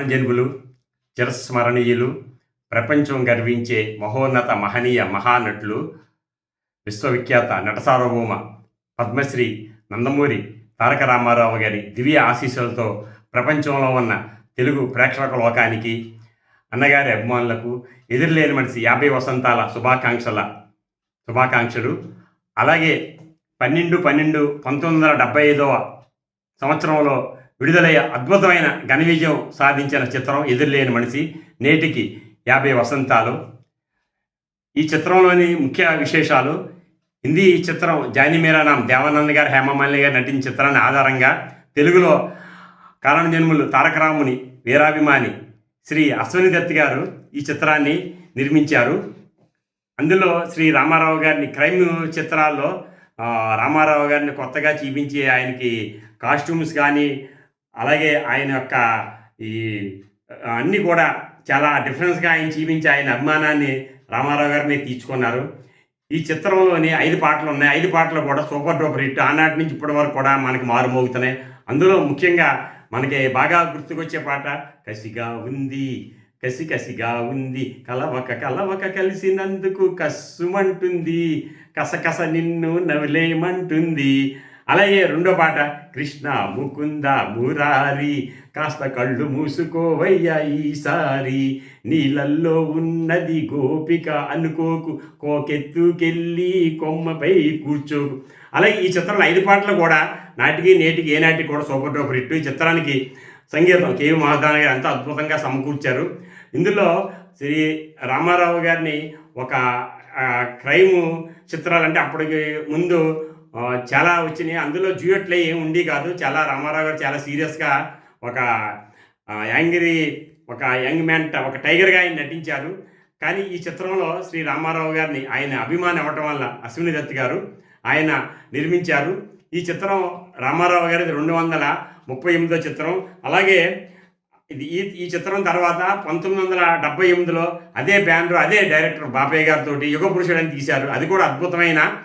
జన్ములు చిరస్మరణీయులు ప్రపంచం గర్వించే మహోన్నత మహనీయ మహానటులు విశ్వవిఖ్యాత నటసార్వభౌమ పద్మశ్రీ నందమూరి తారక రామారావు గారి దివ్య ఆశీస్సులతో ప్రపంచంలో ఉన్న తెలుగు ప్రేక్షక లోకానికి అన్నగారి అభిమానులకు ఎదురులేని మనిషి యాభై వసంతాల శుభాకాంక్షల శుభాకాంక్షలు. అలాగే పన్నెండు పన్నెండు పంతొమ్మిది వందల డెబ్బై ఐదవ సంవత్సరంలో విడుదలయ్య అద్భుతమైన ఘన విజయం సాధించిన చిత్రం ఎదురులేని మనిషి నేటికి యాభై వసంతాలు. ఈ చిత్రంలోని ముఖ్య విశేషాలు హిందీ చిత్రం జాని మీరా నామ్ దేవానంద్ గారు హేమమాలిని గారు నటించిన చిత్రాన్ని ఆధారంగా తెలుగులో కారణ జన్ములు తారకరాముని వీరాభిమాని శ్రీ అశ్వని దత్ గారు ఈ చిత్రాన్ని నిర్మించారు. అందులో శ్రీ రామారావు గారిని క్రైమ్ చిత్రాల్లో రామారావు గారిని కొత్తగా చూపించి ఆయనకి కాస్ట్యూమ్స్ కానీ అలాగే ఆయన యొక్క ఈ అన్నీ కూడా చాలా డిఫరెన్స్గా ఆయన చూపించి ఆయన అభిమానాన్ని రామారావు గారి మీద తీర్చుకున్నారు. ఈ చిత్రంలోని ఐదు పాటలు ఉన్నాయి. ఐదు పాటలు కూడా సూపర్ డూపర్ హిట్. ఆనాటి నుంచి ఇప్పటి వరకు కూడా మనకి మారుమోగుతున్నాయి అందులో ముఖ్యంగా మనకి బాగా గుర్తుకొచ్చే పాట కసిగా ఉంది కసి కసిగా ఉంది కలవక కలవక కలిసినందుకు కస్సుమంటుంది కసకస నిన్ను నవ్వులేమంటుంది అలాగే రెండో పాట కృష్ణ ముకుంద మురారి కాస్త కళ్ళు మూసుకోవయ్యా ఈసారి. నీళ్ళల్లో ఉన్నది గోపిక అనుకోకు కోకెత్తుకెళ్ళి కొమ్మపై కూర్చోకు. అలాగే ఈ చిత్రంలో ఐదు పాటలు కూడా నాటికి నేటికి ఏ నాటికి కూడా సూపర్ డూపర్ ఇట్టు ఈ చిత్రానికి సంగీతం కేవి మహాదాన గారు ఎంత అద్భుతంగా సమకూర్చారు. ఇందులో శ్రీ రామారావు గారిని ఒక ఆ, క్రైమ్ చిత్రాలు అంటే అప్పటికి ముందు చాలా వచ్చినాయి. అందులో జ్యూయట్లే ఏం ఉండి కాదు. చాలా రామారావు గారు చాలా సీరియస్గా ఒక ఆ, యాంగ్రీ ఒక యంగ్ మ్యాన్ ట- ఒక టైగర్గా ఆయన నటించారు. కానీ ఈ చిత్రంలో శ్రీ రామారావు గారిని ఆయన అభిమాని అవ్వటం వల్ల అశ్విని దత్ గారు ఆయన నిర్మించారు. ఈ చిత్రం రామారావు గారిది రెండు వందల ముప్పై ఎనిమిదో చిత్రం. అలాగే ఇది ఈ ఈ చిత్రం తర్వాత పంతొమ్మిది వందల డెబ్బై ఎనిమిదిలో అదే బ్యానర్ అదే డైరెక్టర్ బాపయ్య గారితో యుగ పురుషుడని అని తీశారు. అది కూడా అద్భుతమైన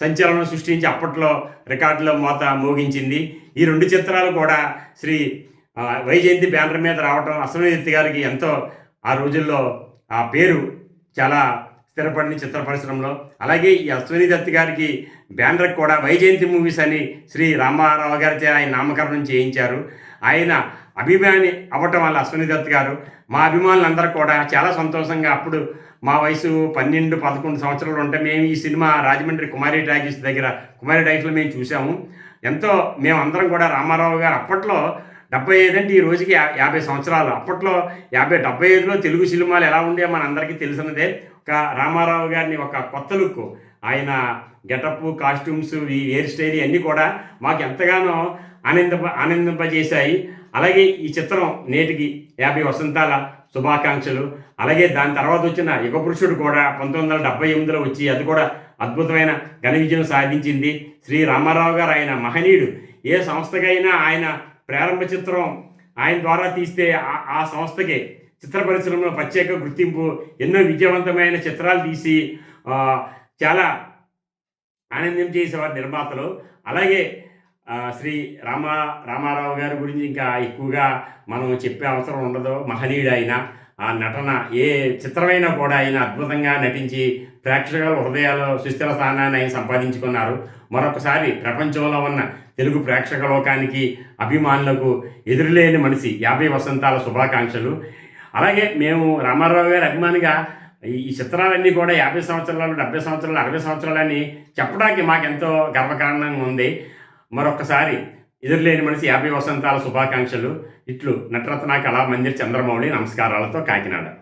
సంచలనం సృష్టించి అప్పట్లో రికార్డులో మోత మోగించింది. ఈ రెండు చిత్రాలు కూడా శ్రీ వైజయంతి బ్యానర్ మీద రావడం అశ్వనీతి గారికి ఎంతో ఆ రోజుల్లో ఆ పేరు చాలా స్థిరపడింది చిత్ర పరిశ్రమలో. అలాగే ఈ అశ్వని దత్ గారికి బ్యానర్ కూడా వైజయంతి మూవీస్ అని శ్రీ రామారావు గారిచే ఆయన నామకరణం చేయించారు. ఆయన అభిమాని అవ్వటం వల్ల అశ్విని దత్ గారు మా అభిమానులందరూ కూడా చాలా సంతోషంగా అప్పుడు మా వయసు పన్నెండు పదకొండు సంవత్సరాలు ఉంటే మేము ఈ సినిమా రాజమండ్రి కుమారి టాకీస్ దగ్గర కుమారి టాకీస్లో మేము చూసాము. ఎంతో మేమందరం కూడా రామారావు గారు అప్పట్లో డెబ్బై ఐదు అంటే ఈ రోజుకి యా- యాభై సంవత్సరాలు. అప్పట్లో యాభై డెబ్బై ఐదులో తెలుగు సినిమాలు ఎలా ఉండే మనందరికీ తెలిసినదే. ఒక రామారావు గారిని ఒక కొత్త లుక్. ఆయన గెటప్ కాస్ట్యూమ్స్ ఈ హెయిర్ స్టైల్ అన్నీ కూడా మాకు ఎంతగానో ఆనందింప ఆనందింపజేశాయి. అలాగే ఈ చిత్రం నేటికి యాభై వసంతాల శుభాకాంక్షలు. అలాగే దాని తర్వాత వచ్చిన యుగపురుషుడు కూడా పంతొమ్మిది వందల డెబ్బై ఎనిమిదిలో వచ్చి అది కూడా అద్భుతమైన ఘన విజయం సాధించింది. శ్రీ రామారావు గారు ఆయన మహనీయుడు. ఏ సంస్థకైనా ఆయన ప్రారంభ చిత్రం ఆయన ద్వారా తీస్తే ఆ- ఆ సంస్థకి చిత్ర పరిశ్రమలో ప్రత్యేక గుర్తింపు ఎన్నో విజయవంతమైన చిత్రాలు తీసి చాలా ఆనందం చేసేవారు నిర్మాతలు. అలాగే శ్రీ రామ రామారావు గారి గురించి ఇంకా ఎక్కువగా మనం చెప్పే అవసరం ఉండదు. మహనీయుడు ఆయన ఆ నటన ఏ చిత్రమైనా కూడా ఆయన అద్భుతంగా నటించి ప్రేక్షకుల హృదయాల్లో సుస్థిర స్థానాన్ని ఆయన సంపాదించుకున్నారు. మరొకసారి ప్రపంచంలో ఉన్న తెలుగు ప్రేక్షక లోకానికి అభిమానులకు ఎదురులేని మనిషి యాభై వసంతాల శుభాకాంక్షలు. అలాగే మేము రామారావు గారి అభిమానిగా ఈ చిత్రాలన్నీ కూడా యాభై సంవత్సరాలు డెబ్బై సంవత్సరాలు అరవై సంవత్సరాలని చెప్పడానికి మాకెంతో గర్వకారణంగా ఉంది. మరొకసారి ఎదురులేని మనిషి యాభై వసంతాల శుభాకాంక్షలు. ఇట్లు నటరత్న కళా మందిర్ చంద్రమౌళి నమస్కారాలతో కాకినాడ.